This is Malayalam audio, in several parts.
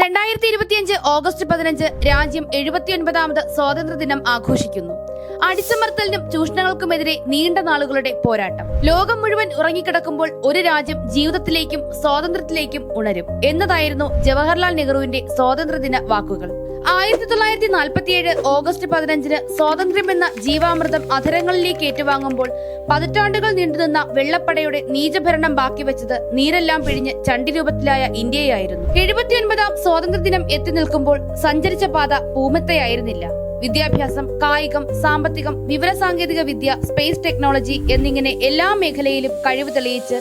രണ്ടായിരത്തി ഇരുപത്തിയഞ്ച് ഓഗസ്റ്റ് പതിനഞ്ച് രാജ്യം എഴുപത്തിയൊൻപതാമത് സ്വാതന്ത്ര്യ ദിനം ആഘോഷിക്കുന്നു. അടിച്ചമർത്തലിനും ചൂഷണങ്ങൾക്കുമെതിരെ നീണ്ട നാളുകളുടെ പോരാട്ടം. ലോകം മുഴുവൻ ഉറങ്ങിക്കിടക്കുമ്പോൾ ഒരു രാജ്യം ജീവിതത്തിലേക്കും സ്വാതന്ത്ര്യത്തിലേക്കും ഉണരും എന്നതായിരുന്നു ജവഹർലാൽ നെഹ്റുവിന്റെ സ്വാതന്ത്ര്യദിന വാക്കുകൾ. ആയിരത്തി തൊള്ളായിരത്തി നാൽപ്പത്തിയേഴ് ഓഗസ്റ്റ് പതിനഞ്ചിന് സ്വാതന്ത്ര്യമെന്ന ജീവാമൃതം അധരങ്ങളിലേക്ക് ഏറ്റുവാങ്ങുമ്പോൾ പതിറ്റാണ്ടുകൾ നീണ്ടുനിന്ന വെള്ളപ്പടയുടെ നീചഭരണം ബാക്കി ബാക്കിവെച്ചത് നീരെല്ലാം പിഴിഞ്ഞ് ചണ്ടി രൂപത്തിലായ ഇന്ത്യയായിരുന്നു എഴുപത്തിയൊൻപതാം സ്വാതന്ത്ര്യദിനം എത്തി നിൽക്കുമ്പോൾ സഞ്ചരിച്ച പാത പൂമത്തയായിരുന്നില്ല. വിദ്യാഭ്യാസം കായികം സാമ്പത്തികം വിവരസാങ്കേതിക വിദ്യ സ്പേസ് ടെക്നോളജി എന്നിങ്ങനെ എല്ലാ മേഖലയിലും കഴിവ് തെളിയിച്ച്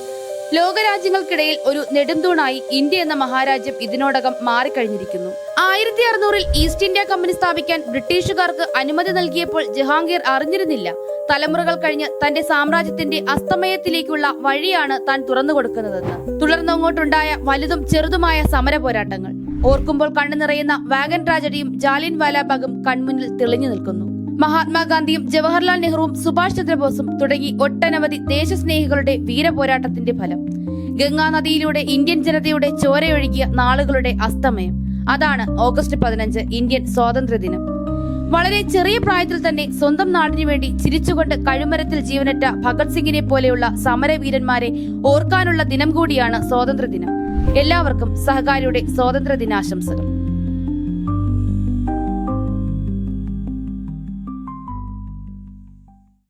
ലോകരാജ്യങ്ങൾക്കിടയിൽ ഒരു നെടുന്തൂണായി ഇന്ത്യ എന്ന മഹാരാജ്യം ഇതിനോടകം മാറിക്കഴിഞ്ഞിരിക്കുന്നു. ആയിരത്തി അറുന്നൂറിൽ ഈസ്റ്റ് ഇന്ത്യ കമ്പനി സ്ഥാപിക്കാൻ ബ്രിട്ടീഷുകാർക്ക് അനുമതി നൽകിയപ്പോൾ ജഹാംഗീർ അറിഞ്ഞിരുന്നില്ല. തലമുറകൾ കഴിഞ്ഞ് തന്റെ സാമ്രാജ്യത്തിന്റെ അസ്തമയത്തിലേക്കുള്ള വഴിയാണ് താൻ തുറന്നു കൊടുക്കുന്നതെന്ന് തുടർന്നങ്ങോട്ടുണ്ടായ വലുതും ചെറുതുമായ സമര പോരാട്ടങ്ങൾ ഓർക്കുമ്പോൾ കണ്ണു നിറയുന്ന വാഗൻ ട്രാജഡിയും ജാലിൻ വാലാബാഗും കൺമുന്നിൽ തെളിഞ്ഞു നിൽക്കുന്നു. മഹാത്മാഗാന്ധിയും ജവഹർലാൽ നെഹ്റുവും സുഭാഷ് ചന്ദ്രബോസും തുടങ്ങി ഒട്ടനവധി ദേശസ്നേഹികളുടെ വീരപോരാട്ടത്തിന്റെ ഫലം. ഗംഗാനദിയിലൂടെ ഇന്ത്യൻ ജനതയുടെ ചോരയൊഴുകിയ നാളുകളുടെ അസ്തമയം. അതാണ് ഓഗസ്റ്റ് പതിനഞ്ച് ഇന്ത്യൻ സ്വാതന്ത്ര്യ ദിനം വളരെ ചെറിയ പ്രായത്തിൽ തന്നെ സ്വന്തം നാടിനു വേണ്ടി ചിരിച്ചുകൊണ്ട് കഴുമരത്തിൽ ജീവനറ്റ ഭഗത് സിംഗിനെ പോലെയുള്ള സമരവീരന്മാരെ ഓർക്കാനുള്ള ദിനം കൂടിയാണ് സ്വാതന്ത്ര്യദിനം. എല്ലാവർക്കും സഹകാരിയുടെ സ്വാതന്ത്ര്യ ദിനാശംസകൾ